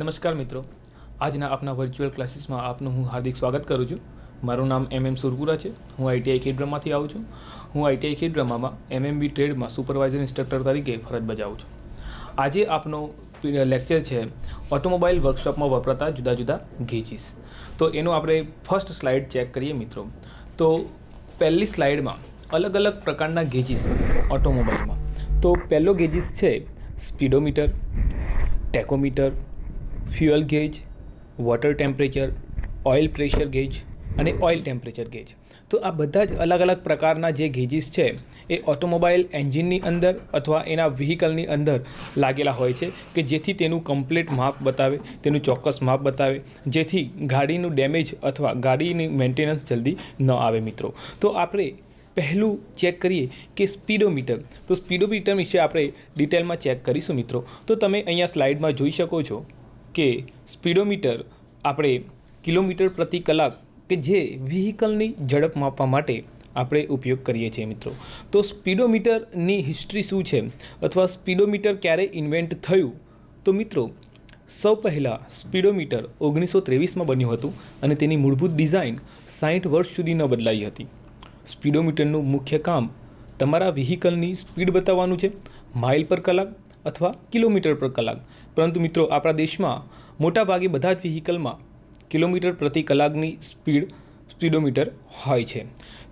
નમસ્કાર મિત્રો. આજના આપના વર્ચ્યુઅલ ક્લાસીસમાં આપનું હું હાર્દિક સ્વાગત કરું છું. મારું નામ એમ એમ સુરપુરા છે. હું આઈટીઆઈ ખેડબ્રહ્માથી આવું છું. હું આઈટીઆઈ ખેડબ્રહ્મામાં એમએમબી ટ્રેડમાં સુપરવાઇઝર ઇન્સ્ટ્રક્ટર તરીકે ફરજ બજાવું છું. આજે આપનો લેક્ચર છે ઓટોમોબાઈલ વર્કશોપમાં વપરાતા જુદા જુદા ગેજીસ તો એનું આપણે ફર્સ્ટ સ્લાઇડ ચેક કરીએ મિત્રો. તો પહેલી સ્લાઇડમાં અલગ અલગ પ્રકારના ગેજીસ ઓટોમોબાઈલમાં તો પહેલો ગેજીસ છે speedometer tachometer fuel gauge, water temperature, oil pressure gauge અને ઓઇલ ટેમ્પરેચર ગેજ. તો આ બધા જ અલગ અલગ પ્રકારના જે ગેજીસ છે, એ ઓટોમોબાઈલ એન્જિનની અંદર અથવા એના વ્હીકલની અંદર લાગેલા હોય છે કે જેથી તેનું કમ્પ્લીટ માપ બતાવે, તેનું ચોક્કસ માપ બતાવે, જેથી ગાડીનું ડેમેજ અથવા ગાડીની મેન્ટેનન્સ જલ્દી ન આવે મિત્રો. તો આપણે પહેલું ચેક કરીએ કે સ્પીડોમીટર. તો સ્પીડોમીટર વિશે આપણે ડિટેલમાં ચેક કરીશું મિત્રો. તો તમે અહીંયા સ્લાઇડમાં જોઈ શકો છો. કે સ્પીડોમીટર આપણે કિલોમીટર પ્રતિ કલાક કે જે વ્હીકલની ઝડપ માપવા માટે આપણે ઉપયોગ કરીએ છીએ મિત્રો. તો સ્પીડોમીટરની હિસ્ટ્રી શું છે? અથવા સ્પીડોમીટર ક્યારે ઇન્વેન્ટ થયું? તો મિત્રો, સૌ પહેલાં સ્પીડોમીટર ઓગણીસો ત્રેવીસમાં બન્યું હતું અને તેની મૂળભૂત ડિઝાઇન સાઠ વર્ષ સુધી ન બદલાઈ હતી. સ્પીડોમીટરનું મુખ્ય કામ તમારા વ્હીકલની સ્પીડ બતાવવાનું છે, માઇલ પર કલાક અથવા કિલોમીટર પર કલાક. પરંતુ મિત્રો, આપણા દેશમાં મોટાભાગે બધા જ વ્હીકલમાં કિલોમીટર પ્રતિ કલાકની સ્પીડ સ્પીડોમીટર હોય છે.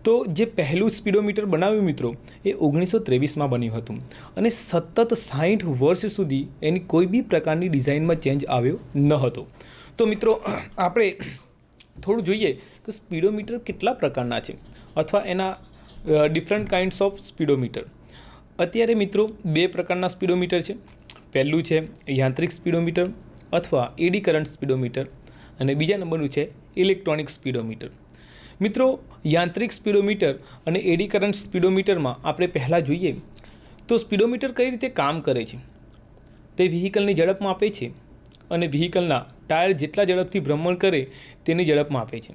તો જે પહેલું સ્પીડોમીટર બનાવ્યું મિત્રો, એ ઓગણીસો ત્રેવીસમાં બન્યું હતું. અને સતત સાઠ વર્ષ સુધી એની કોઈ બી પ્રકારની ડિઝાઇનમાં ચેન્જ આવ્યો ન હતો. તો મિત્રો, આપણે થોડું જોઈએ કે સ્પીડોમીટર કેટલા પ્રકારના છે, અથવા એના ડિફરન્ટ કાઇન્ડ્સ ઓફ સ્પીડોમીટર અત્યારે મિત્રો, બે પ્રકારના સ્પીડોમીટર છે. પહેલું છે યાંત્રિક સ્પીડોમીટર અથવા એડી કરંટ સ્પીડોમીટર અને બીજા નંબરનું છે ઇલેક્ટ્રોનિક સ્પીડોમીટર. મિત્રો, યાંત્રિક સ્પીડોમીટર અને એડી કરંટ સ્પીડોમીટરમાં આપણે પહેલાં જોઈએ તો સ્પીડોમીટર કઈ રીતે કામ કરે છે? તે વ્હીકલની ઝડપ માપે છે અને વ્હીકલના ટાયર જેટલા ઝડપથી ભ્રમણ કરે તેની ઝડપ માપે છે.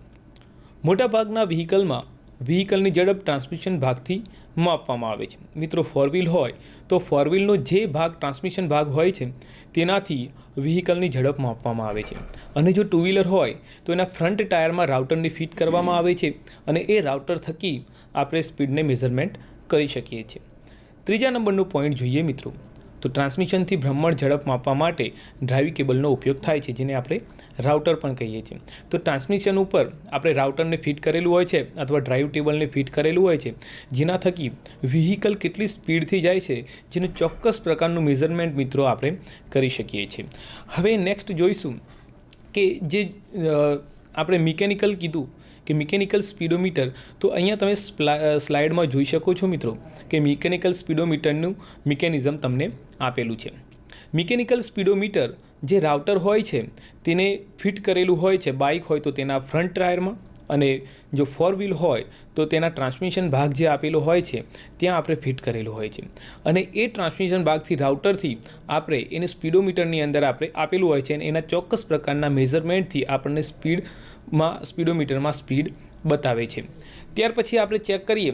મોટાભાગના વ્હીકલમાં વ્હીકલની ઝડપ ટ્રાન્સમિશન ભાગથી માપવામાં આવે છે. મિત્રો ફોર વ્હીલ હોય તો ફોર વ્હીલનો જે ભાગ ટ્રાન્સમિશન ભાગ હોય છે, તેનાથી વ્હીકલની ઝડપ માપવામાં આવે છે. અને જો ટુ વ્હીલર હોય તો એના ફ્રન્ટ ટાયરમાં રાઉટરને ફિટ કરવામાં આવે છે અને એ રાઉટર થકી આપણે સ્પીડને મેઝરમેન્ટ કરી શકીએ છીએ. ત્રીજા નંબરનું પોઈન્ટ જોઈએ મિત્રો. તો ટ્રાન્સમિશનથી ભ્રમણ ઝડપ માપવા માટે ડ્રાઈવ કેબલનો ઉપયોગ થાય છે, જેને આપણે રાઉટર પણ કહીએ છીએ. તો ટ્રાન્સમિશન ઉપર આપણે રાઉટરને ફિટ કરેલું હોય છે અથવા ડ્રાઈવ ટેબલને ફિટ કરેલું હોય છે, જેના થકી વ્હીકલ કેટલી સ્પીડથી જાય છે, જેનું ચોક્કસ પ્રકારનું મેઝરમેન્ટ મિત્રો આપણે કરી શકીએ છીએ. હવે નેક્સ્ટ જોઈશું કે જે આપણે મિકેનિકલ કીધું કે મિકેનિકલ સ્પીડોમીટર, તો અહીંયા તમે સ્લાઇડમાં જોઈ શકો છો મિત્રો કે મિકેનિકલ સ્પીડોમીટરનું મિકેનિઝમ તમને આપેલું છે. મિકેનિકલ સ્પીડોમીટર જે રાઉટર હોય છે, તેને ફિટ કરેલું હોય છે, બાઇક હોય તો તેના ફ્રન્ટ ટાયરમાં અને જો ફોર વ્હીલ હોય, તો તેના ટ્રાન્સમિશન ભાગ જે આપેલો હોય છે, ત્યાં આપણે ફિટ કરેલું હોય છે. અને એ ટ્રાન્સમિશન ભાગથી રાઉટરથી આપણે એને સ્પીડોમીટરની અંદર આપણે આપેલું હોય છે અને એના ચોક્કસ પ્રકારના મેઝરમેન્ટથી આપણને સ્પીડમાં સ્પીડોમીટરમાં સ્પીડ બતાવે છે. ત્યાર પછી આપણે ચેક કરીએ,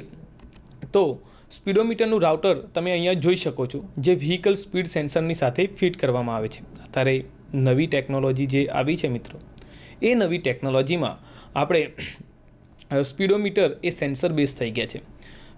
તો સ્પીડોમીટરનું રાઉટર તમે અહીંયા જોઈ શકો છો, જે વ્હીકલ સ્પીડ સેન્સરની સાથે ફિટ કરવામાં આવે છે. અત્યારે નવી ટેકનોલોજી જે આવી છે મિત્રો, એ નવી ટેકનોલોજીમાં આપણે સ્પીડોમીટર એ સેન્સર બેઝ થઈ ગયા છે.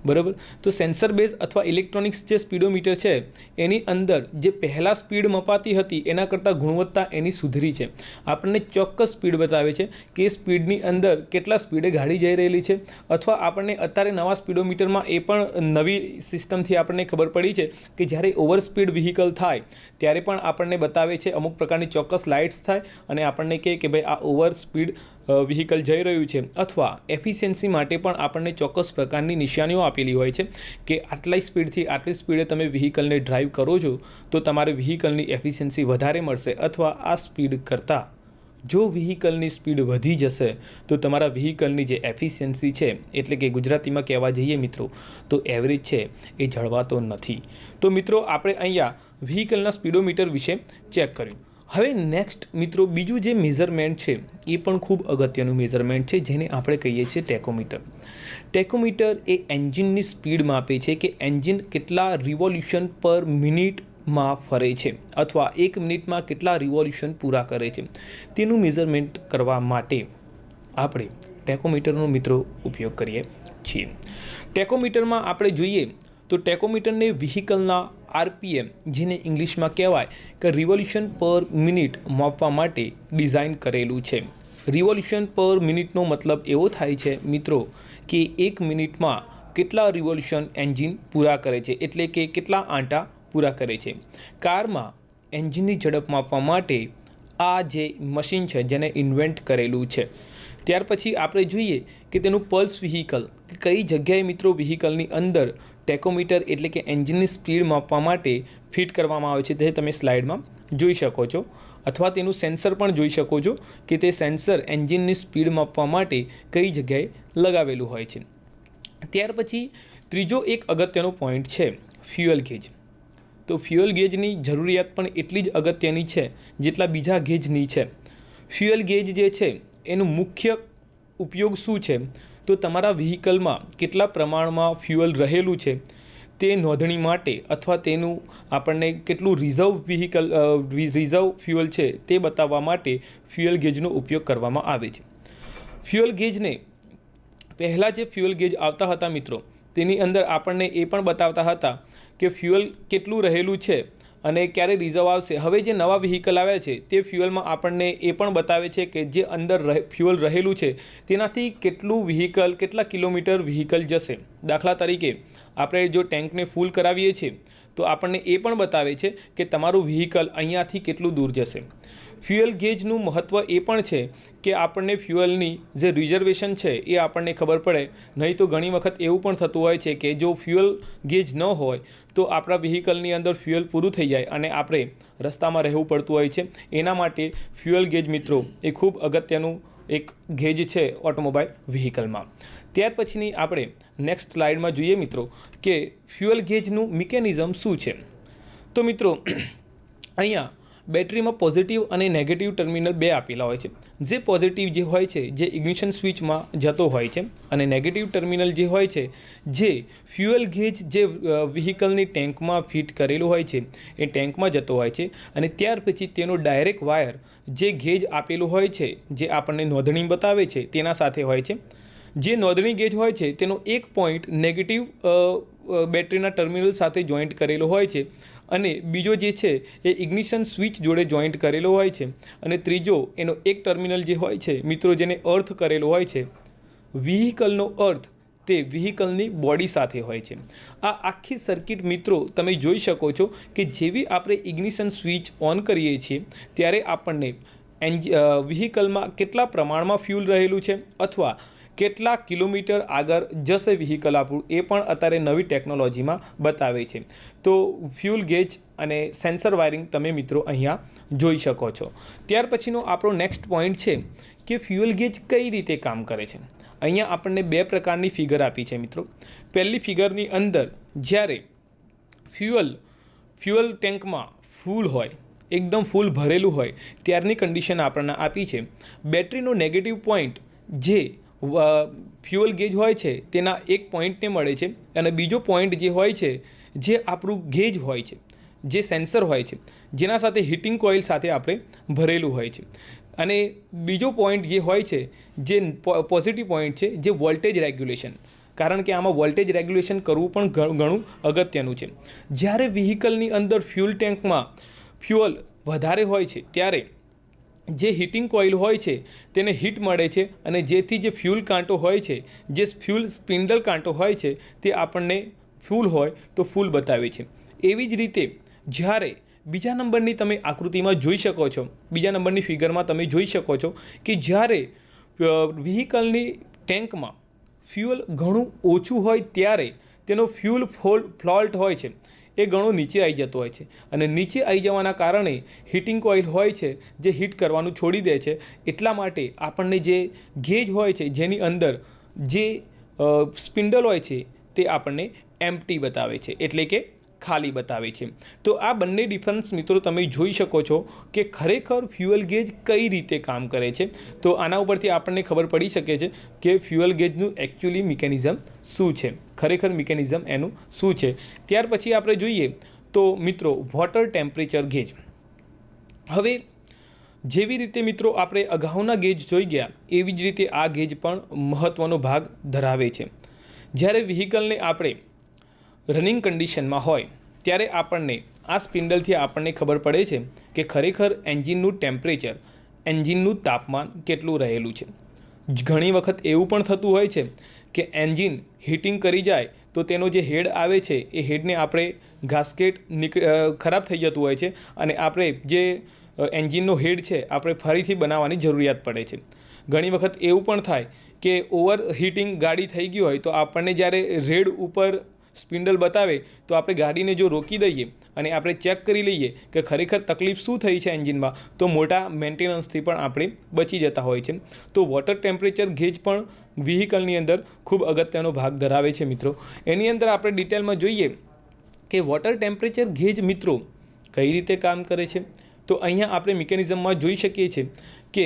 બરાબર? તો સેન્સર બેઝ અથવા ઇલેક્ટ્રોનિક્સ જે સ્પીડોમીટર છે, એની અંદર જે પહેલાં સ્પીડ મપાતી હતી, એના કરતાં ગુણવત્તા એની સુધરી છે. આપણને ચોક્કસ સ્પીડ બતાવે છે કે સ્પીડની અંદર કેટલા સ્પીડે ગાડી જઈ રહેલી છે, અથવા આપણને અત્યારે નવા સ્પીડોમીટરમાં એ પણ નવી સિસ્ટમથી આપણને ખબર પડી છે કે જ્યારે ઓવર સ્પીડ વ્હીકલ થાય, ત્યારે પણ આપણને બતાવે છે અમુક પ્રકારની ચોક્કસ લાઇટ્સ થાય અને આપણને કહે કે ભાઈ આ ઓવર સ્પીડ વ્હીકલ જઈ રહ્યું છે. અથવા એફિશિયન્સી માટે પણ આપણને ચોક્કસ પ્રકારની નિશાનીઓ આપેલી હોય છે કે આટલી સ્પીડથી આટલી સ્પીડે તમે વ્હીકલને ડ્રાઈવ કરો છો, તો તમારે વ્હીકલની એફિશિયન્સી વધારે મળશે અથવા આ સ્પીડ કરતાં જો વ્હીકલની સ્પીડ વધી જશે, તો તમારા વ્હીકલની જે એફિશિયન્સી છે, એટલે કે ગુજરાતીમાં કહેવા જઈએ મિત્રો, તો એવરેજ છે એ જળવાતો નથી. તો મિત્રો, આપણે અહીંયા વ્હીકલના સ્પીડોમીટર વિશે ચેક કર્યું. હવે નેક્સ્ટ મિત્રો બીજું જે મેઝરમેન્ટ છે, એ પણ ખૂબ અગત્યનું મેઝરમેન્ટ છે, જેને આપણે કહીએ છીએ ટેકોમીટર ટેકોમીટર એ એન્જિનની સ્પીડ માપે છે કે એન્જિન કેટલા રિવોલ્યુશન પર મિનિટમાં ફરે છે, અથવા એક મિનિટમાં કેટલા રિવોલ્યુશન પૂરા કરે છે. તેનું મેઝરમેન્ટ કરવા માટે આપણે ટેકોમીટરનો મિત્રો ઉપયોગ કરીએ છીએ. ટેકોમીટરમાં આપણે જોઈએ તો ટેકોમીટરને વ્હીકલના આરપીએમ, જેને ઇંગ્લિશમાં કહેવાય કે રિવોલ્યુશન પર મિનિટ માપવા માટે ડિઝાઇન કરેલું છે. રિવોલ્યુશન પર મિનિટનો મતલબ એવો થાય છે, મિત્રો, કે એક મિનિટમાં કેટલા રિવોલ્યુશન એન્જિન પૂરા કરે છે, એટલે કે કેટલા આંટા પૂરા કરે છે. કારમાં એન્જિનની ઝડપ માપવા માટે આ જે મશીન છે, જેને ઇન્વેન્ટ કરેલું છે. ત્યાર પછી આપણે જોઈએ કે તેનું પલ્સ વ્હીકલ કઈ જગ્યાએ મિત્રો વ્હીકલની અંદર ટેકોમીટર એટલે કે એન્જિનની સ્પીડ માપવા માટે ફિટ કરવામાં આવે છે તે તમે સ્લાઇડમાં જોઈ શકો છો. અથવા તેનું સેન્સર પણ જોઈ શકો છો કે તે સેન્સર એન્જિનની સ્પીડ માપવા માટે કઈ જગ્યાએ લગાવેલું હોય છે. ત્યાર પછી ત્રીજો એક અગત્યનો પોઈન્ટ છે ફ્યુઅલ ગેજ. તો ફ્યુઅલ ગેજની જરૂરિયાત પણ એટલી જ અગત્યની છે જેટલા બીજા ગેજની છે. ફ્યુઅલ ગેજ જે છે એનું મુખ્ય ઉપયોગ શું છે? તો તમારા વ્હીકલમાં કેટલા પ્રમાણમાં ફ્યુઅલ રહેલું છે તે નોંધણી માટે અથવા તેનું આપણને કેટલું રિઝર્વ વ્હીકલ રિઝર્વ ફ્યુઅલ છે તે બતાવવા માટે ફ્યુઅલ ગેજનો ઉપયોગ કરવામાં આવે છે. ફ્યુઅલ ગેજને પહેલાં જે ફ્યુઅલ ગેજ આવતા હતા મિત્રો, તેની અંદર આપણને એ પણ બતાવતા હતા કે ફ્યુઅલ કેટલું રહેલું છે અને ક્યારે રિઝર્વ આવશે? હવે જે નવા વ્હીકલ આવ્યા છે, તે ફ્યુઅલમાં આપણને એ પણ બતાવે છે કે જે અંદર રહે ફ્યુઅલ રહેલું છે, તેનાથી કેટલું વ્હીકલ કેટલા કિલોમીટર વ્હીકલ જશે? દાખલા તરીકે, આપણે જો ટેન્કને ફૂલ કરાવીએ છીએ તો આપણને એ પણ બતાવે છે કે તમારું વ્હીકલ અહીંયાથી કેટલું દૂર જશે. ફ્યુઅલ ગેજનું મહત્ત્વ એ પણ છે કે આપણને ફ્યુઅલની જે રિઝર્વેશન છે એ આપણને ખબર પડે. નહીં તો ઘણી વખત એવું પણ થતું હોય છે કે જો ફ્યુઅલ ગેજ ન હોય તો આપણા વ્હીકલની અંદર ફ્યુઅલ પૂરું થઈ જાય અને આપણે રસ્તામાં રહેવું પડતું હોય છે. એના માટે ફ્યુઅલ ગેજ મિત્રો એ ખૂબ અગત્યનું એક ગેજ છે ઓટોમોબાઈલ વ્હીકલમાં ત્યાર પછીની આપણે નેક્સ્ટ સ્લાઇડમાં જોઈએ મિત્રો કે ફ્યુઅલ ગેજનું મિકેનિઝમ શું છે. તો મિત્રો, અહીંયા બેટરીમાં પોઝિટિવ અને નેગેટિવ ટર્મિનલ બે આપેલા હોય છે. જે પોઝિટિવ જે હોય છે, જે ઇગ્નિશન સ્વિચમાં જતો હોય છે અને નેગેટિવ ટર્મિનલ જે હોય છે, જે ફ્યુઅલ ગેજ જે વ્હીકલની ટેન્કમાં ફિટ કરેલું હોય છે, એ ટેન્કમાં જતો હોય છે અને ત્યાર પછી તેનો ડાયરેક્ટ વાયર જે ગેજ આપેલું હોય છે, જે આપણને નોંધણી બતાવે છે, તેના સાથે હોય છે. જે નોંધણી ગેજ હોય છે, તેનો એક પોઈન્ટ નેગેટિવ બેટરીના ટર્મિનલ સાથે જોઈન્ટ કરેલો હોય છે. અને બીજો જે છે, એ ઇગ્નિશન સ્વિચ જોડે જોઈન્ટ કરેલો હોય છે. અને ત્રીજો, એનો એક ટર્મિનલ જે હોય છે, મિત્રો, જેને અર્થ કરેલો હોય છે વ્હીકલનો અર્થ તે વ્હીકલની બોડી સાથે હોય છે. આ આખી સર્કિટ મિત્રો, તમે જોઈ શકો છો કે જેવી આપણે ઇગ્નિશન સ્વિચ ઓન કરીએ છીએ, ત્યારે આપણને એન્જ વ્હીકલમાં કેટલા પ્રમાણમાં ફ્યુલ રહેલું છે, અથવા કેટલા કિલોમીટર આગળ જશે વ્હીકલ આપણું એ પણ અત્યારે નવી ટેકનોલોજીમાં બતાવે છે. તો ફ્યુલ ગેજ અને સેન્સર વાયરિંગ તમે મિત્રો અહીંયા જોઈ શકો છો. ત્યાર પછીનો આપણો નેક્સ્ટ પોઈન્ટ છે કે ફ્યુઅલ ગેજ કઈ રીતે કામ કરે છે. અહીંયા આપણને બે પ્રકારની ફિગર આપી છે મિત્રો. પહેલી ફિગરની અંદર જ્યારે ફ્યુઅલ ફ્યુઅલ ટેન્કમાં ફૂલ હોય, એકદમ ફૂલ ભરેલું હોય, ત્યારની કન્ડિશન આપણને આપી છે. બેટરીનો નેગેટિવ પોઈન્ટ જે ફ્યુઅલ ગેજ હોય છે, તેના એક પોઈન્ટને મળે છે અને બીજો પોઈન્ટ જે હોય છે, જે આપણું ગેજ હોય છે, જે સેન્સર હોય છે, જેના સાથે હીટિંગ કોઇલ સાથે આપણે ભરેલું હોય છે. અને બીજો પોઈન્ટ જે હોય છે, જે પોઝિટિવ પોઈન્ટ છે, જે વોલ્ટેજ રેગ્યુલેશન કારણ કે આમાં વોલ્ટેજ રેગ્યુલેશન કરવું પણ ઘણું અગત્યનું છે. જ્યારે વ્હીકલની અંદર ફ્યુલ ટેન્કમાં ફ્યુઅલ વધારે હોય છે, ત્યારે જે હીટિંગ કોઇલ હોય છે, તેને હીટ મળે છે અને જેથી જે ફ્યુલ કાંટો હોય છે, જે ફ્યુલ સ્પિન્ડલ કાંટો હોય છે, તે આપણને ફૂલ હોય તો ફૂલ બતાવે છે. એવી જ રીતે જ્યારે બીજા નંબરની તમે આકૃતિમાં જોઈ શકો છો, બીજા નંબરની ફિગરમાં તમે જોઈ શકો છો કે જ્યારે વ્હીકલની ટેન્કમાં ફ્યુઅલ ઘણું ઓછું હોય ત્યારે તેનો ફ્યુલ ફોલ ફ્લોલ્ટ હોય છે. એ ઘણો નીચે આવી જતો હોય છે. અને નીચે આવી જવાના કારણે હીટિંગ કોઇલ હોય છે, જે હીટ કરવાનું છોડી દે છે. એટલા માટે આપણને જે ગેજ હોય છે, જેની અંદર જે સ્પિન્ડલ હોય છે, તે આપણને એમ્પટી બતાવે છે. એટલે કે ખાલી બતાવે છે. તો આ બંને ડિફરન્સ મિત્રો તમે જોઈ શકો છો કે ખરેખર ફ્યુઅલ ગેજ કઈ રીતે કામ કરે છે. તો આના ઉપરથી આપણને ખબર પડી શકે છે કે ફ્યુઅલ ગેજનું એકચ્યુઅલી મિકેનિઝમ શું છે? ખરેખર મિકેનિઝમ એનું શું છે? ત્યાર પછી આપણે જોઈએ તો મિત્રો વોટર ટેમ્પરેચર ગેજ હવે જેવી રીતે મિત્રો આપણે અગાઉના ગેજ જોઈ ગયા, એવી જ રીતે આ ગેજ પણ મહત્ત્વનો ભાગ ધરાવે છે. જ્યારે વ્હીકલને આપણે રનિંગ કન્ડિશનમાં હોય, ત્યારે આપણને આ સ્પિન્ડલથી આપણને ખબર પડે છે કે ખરેખર એન્જિનનું ટેમ્પરેચર, એન્જિનનું તાપમાન કેટલું રહેલું છે. ઘણી વખત એવું પણ થતું હોય છે કે એન્જિન હીટિંગ કરી જાય તો તેનો જે હેડ આવે છે, એ હેડને આપણે ઘાસકેટ નીક ખરાબ થઈ જતું હોય છે અને આપણે જે એન્જિનનો હેડ છે, આપણે ફરીથી બનાવવાની જરૂરિયાત પડે છે. ઘણી વખત એવું પણ થાય કે ઓવર હીટિંગ ગાડી થઈ ગઈ હોય તો આપણને જ્યારે રેડ ઉપર સ્પિન્ડલ બતાવે, તો આપણે ગાડીને જો રોકી દઈએ અને આપણે ચેક કરી લઈએ કે ખરેખર તકલીફ શું થઈ છે એન્જિનમાં, તો મોટા મેન્ટેનન્સથી પણ આપણે બચી જતા હોય છે. તો વોટર ટેમ્પરેચર ગેજ પણ વ્હીકલની અંદર ખૂબ અગત્યનો ભાગ ધરાવે છે મિત્રો. એની અંદર આપણે ડિટેલમાં જોઈએ કે વોટર ટેમ્પરેચર ગેજ મિત્રો કઈ રીતે કામ કરે છે? તો અહીંયા આપણે મિકેનિઝમમાં જોઈ શકીએ છીએ કે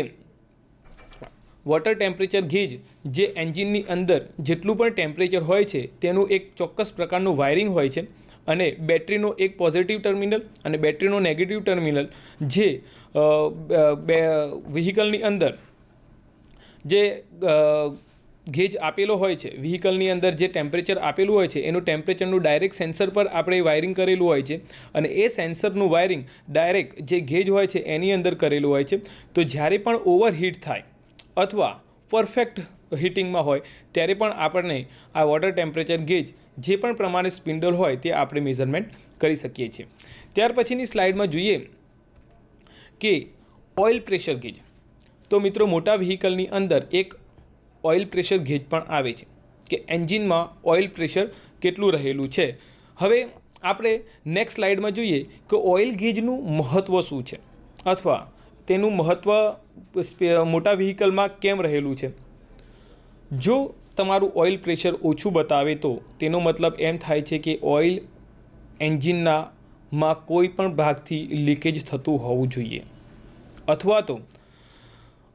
વોટર ટેમ્પરેચર ગેજ જે એન્જિનની અંદર જેટલું પણ ટેમ્પરેચર હોય છે, તેનું એક ચોક્કસ પ્રકારનું વાયરિંગ હોય છે અને બેટરીનો એક પોઝિટિવ ટર્મિનલ અને બેટરીનો નેગેટિવ ટર્મિનલ જે વ્હીકલની અંદર જે ગેજ આપેલો હોય છે, વ્હીકલની અંદર જે ટેમ્પરેચર આપેલું હોય છે, એનું ટેમ્પરેચરનું ડાયરેક્ટ સેન્સર પર આપણે વાયરિંગ કરેલું હોય છે અને એ સેન્સરનું વાયરિંગ ડાયરેક્ટ જે ગેજ હોય છે, એની અંદર કરેલું હોય છે. તો જ્યારે પણ ઓવરહીટ થાય અથવા પરફેક્ટ હીટિંગમાં હોય, ત્યારે પણ આપણને આ વોટર ટેમ્પરેચર ગેજ જે પણ પ્રમાણે સ્પિન્ડલ હોય તે આપણે મેઝરમેન્ટ કરી શકીએ છીએ. ત્યાર પછીની સ્લાઇડમાં જોઈએ કે ઓઇલ પ્રેશર ગેજ તો મિત્રો, મોટા વ્હીકલની અંદર એક ઓઇલ પ્રેશર ગેજ પણ આવે છે કે એન્જિનમાં ઓઇલ પ્રેશર કેટલું રહેલું છે. હવે આપણે નેક્સ્ટ સ્લાઇડમાં જોઈએ કે ઓઇલ ગેજનું મહત્ત્વ શું છે? અથવા તેનું મહત્ત્વ મોટા વ્હીકલમાં કેમ રહેલું છે? જો તમારું ઓઇલ પ્રેશર ઓછું બતાવે તો, તેનો મતલબ એમ થાય છે કે ઓઇલ એન્જિનના માં કોઈ પણ ભાગથી લીકેજ થતું હોવું જોઈએ. અથવા તો,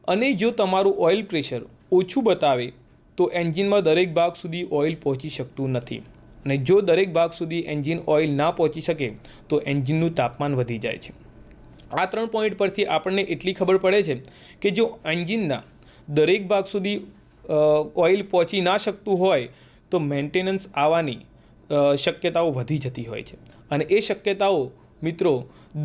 અને જો તમારું ઓઇલ પ્રેશર ઓછું બતાવે, તો એન્જિનમાં દરેક ભાગ સુધી ઓઇલ પહોંચી શકતું નથી. અને જો દરેક ભાગ સુધી એન્જિન ઓઇલ ના પહોંચી શકે, તો એન્જિનનું તાપમાન વધી જાય છે. આ ત્રણ પોઈન્ટ પરથી આપણને એટલી ખબર પડે છે કે જો એન્જિનના દરેક ભાગ સુધી ઓઇલ પહોંચી ના શકતું હોય, તો મેન્ટેનન્સ આવવાની શક્યતાઓ વધી જતી હોય છે. અને એ શક્યતાઓ મિત્રો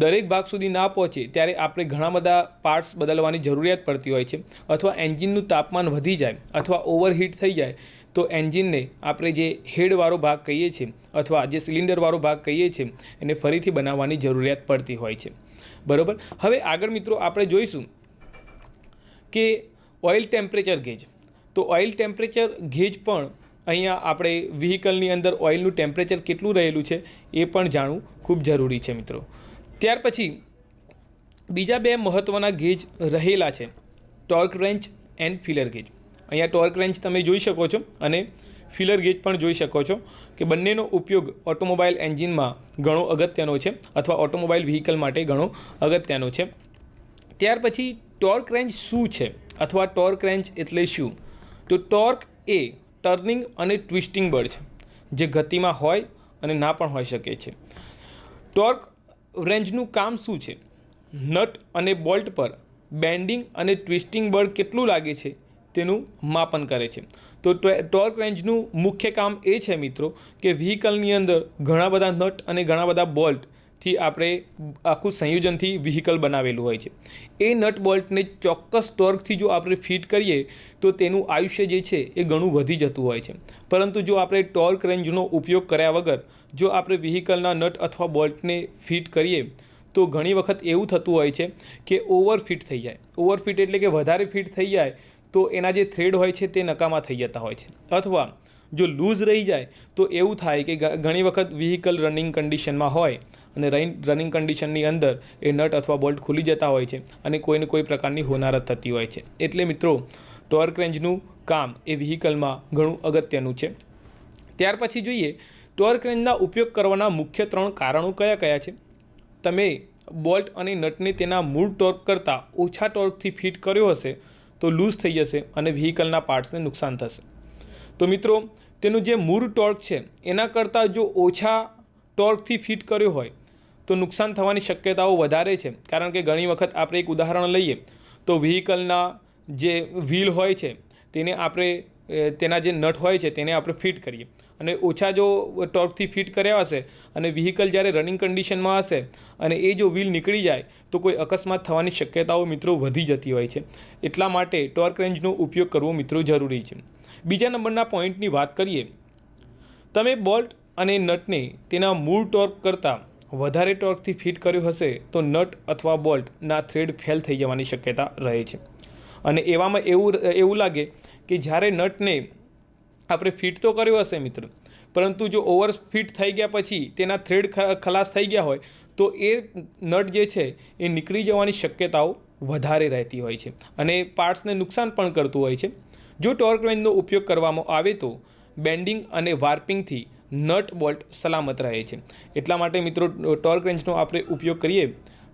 દરેક ભાગ સુધી ના પહોંચે ત્યારે આપણે ઘણા બધા પાર્ટ્સ બદલવાની જરૂરિયાત પડતી હોય છે. અથવા એન્જિનનું તાપમાન વધી જાય અથવા ઓવરહીટ થઈ જાય, તો એન્જિનને આપણે જે હેડવાળો ભાગ કહીએ છીએ અથવા જે સિલિન્ડરવાળો ભાગ કહીએ છીએ, એને ફરીથી બનાવવાની જરૂરિયાત પડતી હોય છે. બરાબર? હવે આગળ મિત્રો આપણે જોઈશું કે ઓઇલ ટેમ્પરેચર ગેજ તો ઓઇલ ટેમ્પરેચર ગેજ પણ અહીંયા આપણે વ્હીકલની અંદર ઓઇલનું ટેમ્પરેચર કેટલું રહેલું છે એ પણ જાણવું ખૂબ જરૂરી છે મિત્રો. ત્યાર પછી બીજા બે મહત્ત્વના ગેજ રહેલા છે torque wrench and feeler gauge અહીંયા ટોર્ક રેન્ચ તમે જોઈ શકો છો અને ફિલર ગેજ પણ જોઈ શકો છો કે બંનેનો ઉપયોગ ઓટોમોબાઈલ એન્જિનમાં ઘણો અગત્યનો છે અથવા ઓટોમોબાઈલ વ્હીકલ માટે ઘણો અગત્યનો છે. ત્યાર પછી ટોર્ક રેન્જ શું છે અથવા ટોર્ક રેન્જ એટલે શું? તો ટોર્ક એ ટર્નિંગ અને ટ્વિસ્ટિંગ બળ છે, જે ગતિમાં હોય અને ના પણ હોઈ શકે છે. ટોર્ક રેન્જનું કામ શું છે? નટ અને બોલ્ટ પર બેન્ડિંગ અને ટ્વિસ્ટિંગ બળ કેટલું લાગે છે તેનું માપન કરે છે. તો ટોર્ક રેન્જનું મુખ્ય કામ એ છે મિત્રો કે વ્હીકલની અંદર ઘણા બધા નટ અને ઘણા બધા બોલ્ટથી આપણે આખું સંયોજનથી વ્હીકલ બનાવેલું હોય છે. એ નટ બોલ્ટને ચોક્કસ ટોર્કથી જો આપણે ફિટ કરીએ તો તેનું આયુષ્ય જે છે એ ઘણું વધી જતું હોય છે. પરંતુ જો આપણે ટોર્ક રેન્જનો ઉપયોગ કર્યા વગર જો આપણે વ્હીકલના નટ અથવા બોલ્ટને ફિટ કરીએ તો ઘણી વખત એવું થતું હોય છે કે ઓવરફિટ થઈ જાય. ઓવરફિટ એટલે કે વધારે ફિટ થઈ જાય તો એના જે થ્રેડ હોય છે તે નકામા થઈ જતા હોય છે. અથવા જો લૂઝ રહી જાય, તો એવું થાય કે ઘણી વખત વ્હીકલ રનિંગ કન્ડિશનમાં હોય અને રનિંગ કન્ડિશનની અંદર એ નટ અથવા બોલ્ટ ખુલી જતા હોય છે અને કોઈને કોઈ પ્રકારની હોનારત થતી હોય છે. એટલે મિત્રો ટોર્ક રેન્જનું કામ એ વ્હીકલમાં ઘણું અગત્યનું છે. ત્યાર પછી જોઈએ ટોર્ક રેન્જના ઉપયોગ કરવાના મુખ્ય ત્રણ કારણો કયા કયા છે? તમે બોલ્ટ અને નટને તેના મૂળ ટોર્ક કરતાં ઓછા ટોર્કથી ફિટ કર્યો હશે તો લૂઝ થઈ જશે અને વ્હીકલના પાર્ટ્સને નુકસાન થશે. તો મિત્રો, તેનું જે મૂળ ટોર્ક છે, એના કરતાં જો ઓછા ટોર્કથી ફિટ કર્યો હોય, તો નુકસાન થવાની શક્યતાઓ વધારે છે. કારણ કે ઘણી વખત આપણે એક ઉદાહરણ લઈએ, તો વ્હીકલના જે વ્હીલ હોય છે, તેને આપણે તેના જે નટ હોય છે તેને આપણે ફિટ કરીએ. અને ઓછા જો ટોર્કથી ફિટ કર્યા હશે અને વ્હીકલ જ્યારે રનિંગ કન્ડિશનમાં હશે અને એ જો વ્હીલ નીકળી જાય તો કોઈ અકસ્માત થવાની શક્યતાઓ મિત્રો વધી જતી હોય છે. એટલા માટે ટોર્ક રેન્જનો ઉપયોગ કરવો મિત્રો જરૂરી છે. બીજા નંબરના પોઈન્ટની વાત કરીએ. તમે બોલ્ટ અને નટને તેના મૂળ ટોર્ક કરતાં વધારે ટોર્કથી ફિટ કર્યો હશે તો નટ અથવા બોલ્ટના થ્રેડ ફેલ થઈ જવાની શક્યતા રહે છે. અને એવામાં એવું એવું લાગે કે જ્યારે નટને આપણે ફિટ તો કર્યો હશે મિત્રો, પરંતુ જો ઓવર ફિટ થઈ ગયા પછી તેના થ્રેડ ખલાસ થઈ ગયા હોય, તો એ નટ જે છે એ નીકળી જવાની શક્યતાઓ વધારે રહેતી હોય છે અને પાર્ટ્સને નુકસાન પણ કરતું હોય છે. જો ટોર્ક રેન્જનો ઉપયોગ કરવામાં આવે તો બેન્ડિંગ અને વાર્પિંગથી નટ બોલ્ટ સલામત રહે છે. એટલા માટે મિત્રો ટોર્ક રેન્જનો આપણે ઉપયોગ કરીએ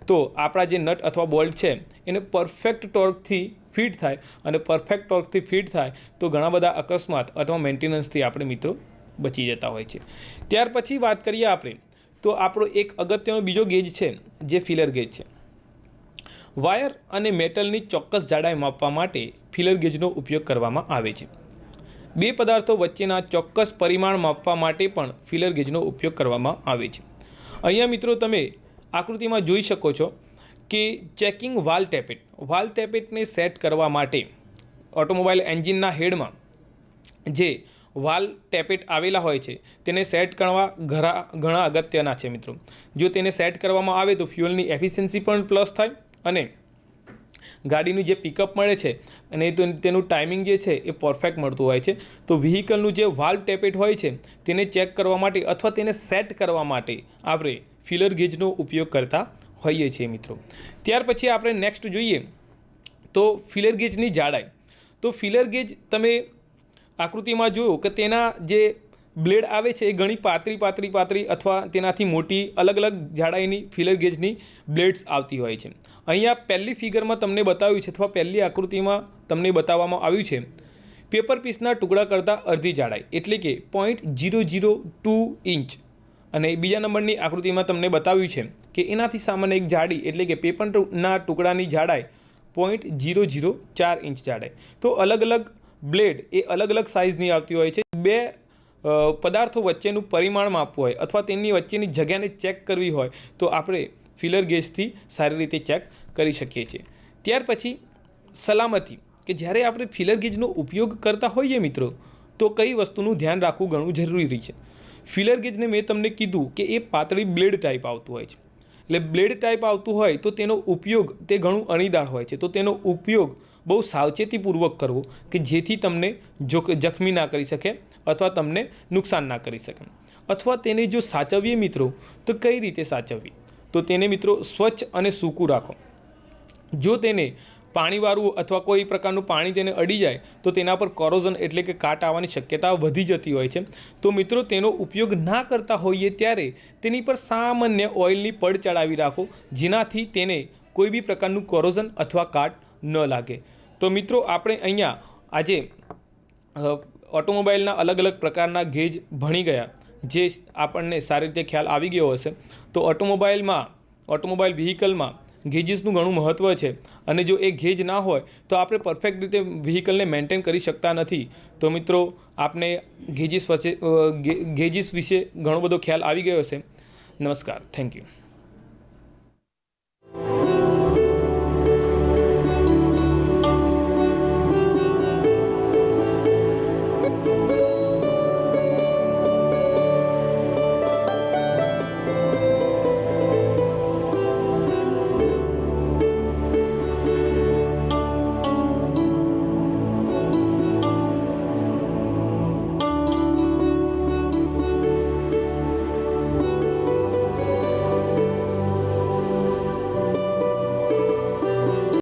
તો આપણા જે નટ અથવા બોલ્ટ છે, એને પરફેક્ટ ટોર્કથી ફિટ થાય. અને પરફેક્ટ ટોર્કથી ફિટ થાય તો ઘણા બધા અકસ્માત અથવા મેન્ટેનન્સથી આપણે મિત્રો બચી જતા હોય છે. ત્યાર પછી વાત કરીએ આપણે, તો આપણો એક અગત્યનો બીજો ગેજ છે, જે ફિલર ગેજ છે. વાયર અને મેટલની ચોક્કસ જાડાઈ માપવા માટે ફિલર ગેજનો ઉપયોગ કરવામાં આવે છે. બે પદાર્થો વચ્ચેના ચોક્કસ પરિમાણ માપવા માટે પણ ફિલર ગેજનો ઉપયોગ કરવામાં આવે છે. અહીંયા મિત્રો તમે આકૃતિમાં જોઈ શકો છો કે ચેકિંગ વાલ ટેપેટ વાલ ટેપેટને સેટ કરવા માટે ઓટોમોબાઈલ એન્જિનના હેડમાં જે વાલ ટેપેટ આવેલા હોય છે, તેને સેટ કરવા ઘણા ઘણા અગત્યના છે મિત્રો. જો તેને સેટ કરવામાં આવે તો ફ્યુઅલની એફિશિયન્સી પણ પ્લસ થાય અને ગાડીનું જે પિકઅપ મળે છે અને તેનું ટાઈમિંગ જે છે એ પરફેક્ટ મળતું હોય છે. તો વ્હીકલનું જે વાલ્વ ટેપેટ હોય છે, તેને ચેક કરવા માટે અથવા તેને સેટ કરવા માટે આપણે ફિલર ગેજનો ઉપયોગ કરતા હોઈએ છીએ મિત્રો. ત્યાર પછી આપણે નેક્સ્ટ જોઈએ તો ફિલર ગેજની જાડાઈ. તો ફિલર ગેજ તમે આકૃતિમાં જોયો કે તેના જે બ્લેડ આવે છે એ ઘણી પાતળી પાતળી પાતળી અથવા તેનાથી મોટી અલગ અલગ જાડાઈની ફિલર ગેજની બ્લેડ્સ આવતી હોય છે. અહીંયા પહેલી ફિગરમાં તમને બતાવ્યું છે અથવા પહેલી આકૃતિમાં તમને બતાવવામાં આવ્યું છે. પેપર પીસના ટુકડા કરતાં અડધી જાડાઈ એટલે કે point zero zero two inch અને બીજા નંબરની આકૃતિમાં તમને બતાવ્યું છે કે એનાથી સામાન્ય એક જાડી એટલે કે પેપરના ટુકડાની જાડાઈ પોઈન્ટ જીરો જીરો ચાર ઇંચ જાડાઈ. તો અલગ અલગ બ્લેડ એ અલગ અલગ સાઇઝની આવતી હોય છે. બે પદાર્થો વચ્ચેનું પરિમાણ માપવું હોય અથવા તેની વચ્ચેની જગ્યાને ચેક કરવી હોય તો આપણે ફિલર ગેજથી સારી રીતે ચેક કરી શકીએ છીએ. ત્યાર પછી સલામતી. કે જ્યારે આપણે ફિલર ગેજનો ઉપયોગ કરતા હોઈએ મિત્રો, તો કઈ વસ્તુનું ધ્યાન રાખવું ઘણું જરૂરી છે. ફિલર ગેજને મેં તમને કીધું કે એ પાતળી બ્લેડ ટાઈપ આવતું હોય છે. એટલે બ્લેડ ટાઈપ આવતું હોય તો તેનો ઉપયોગ, તે ઘણું અણીદાર હોય છે. તો તેનો ઉપયોગ બહુ સાવચેતીપૂર્વક કરવો કે જેથી તમને જોક જખમી ના કરી શકે અથવા તમને નુકસાન ના કરી શકે. અથવા તેને જો સાચવીએ મિત્રો, તો કઈ રીતે સાચવવી? તો તેને મિત્રો સ્વચ્છ અને સૂકું રાખો. જો તેને પાણીવાળું અથવા કોઈ પ્રકારનું પાણી તેને અડી જાય, તો તેના પર કોરોઝન એટલે કે કાટ આવવાની શક્યતા વધી જતી હોય છે. તો મિત્રો, તેનો ઉપયોગ ના કરતા હોઈએ ત્યારે તેની પર સામાન્ય ઓઇલની પડ ચડાવી રાખો, જેનાથી તેને કોઈ બી પ્રકારનું કોરોઝન અથવા કાટ ન લાગે. તો મિત્રો, આપણે અહીંયા આજે ઓટોમોબાઈલના અલગ અલગ પ્રકારના ગેજ ભણી ગયા, જે આપણને સારી રીતે ખ્યાલ આવી ગયો હશે. તો ઓટોમોબાઈલમાં, ઓટોમોબાઈલ વ્હીકલમાં ગેજીસનું ઘણું મહત્ત્વ છે. અને જો એ ગેજ ના હોય તો આપણે પરફેક્ટ રીતે વ્હીકલને મેન્ટેન કરી શકતા નથી. તો મિત્રો આપને ગેજીસ વચ્ચે અ, ગેજીસ વિશે ઘણો બધો ખ્યાલ આવી ગયો હશે. નમસ્કાર. Thank you